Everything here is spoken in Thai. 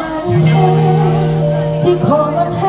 มันเองที่ขอมัน